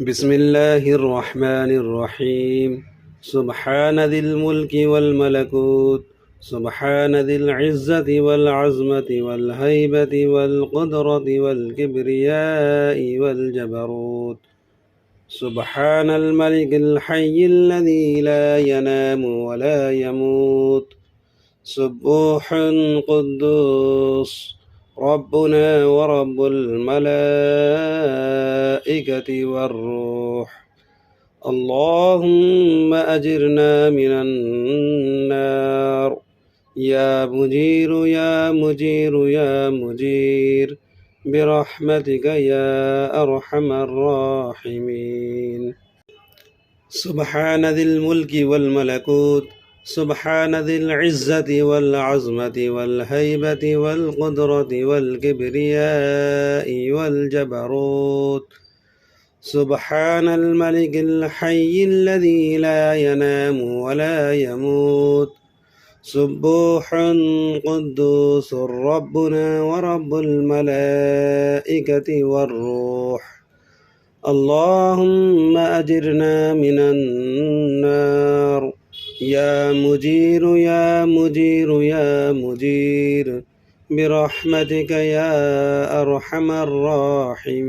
بسم الله الرحمن الرحيم. سبحان ذي الملك والملكوت. سبحان ذي العزة والعزمة والهيبة والقدرة والكبرياء والجبروت. سبحان الملك الحي الذي لا ينام ولا يموت. سبوح قدوس. ربنا ورب الملائكة. والروح. اللهم أجرنا من النار. يا مجير يا مجير يا مجير. برحمتك يا أرحم الراحمين. سبحان ذي الملك والملكوت. سبحان ذي العزة والعظمة والهيبة والقدرة والكبرياء والجبروت. سبحان الملك الحي الذي لا ينام ولا يموت. سبوح قدوس ربنا ورب الملائكة والروح. اللهم أجرنا من النار. يا مجير يا مجير يا مجير برحمتك يا أرحم الراحمين.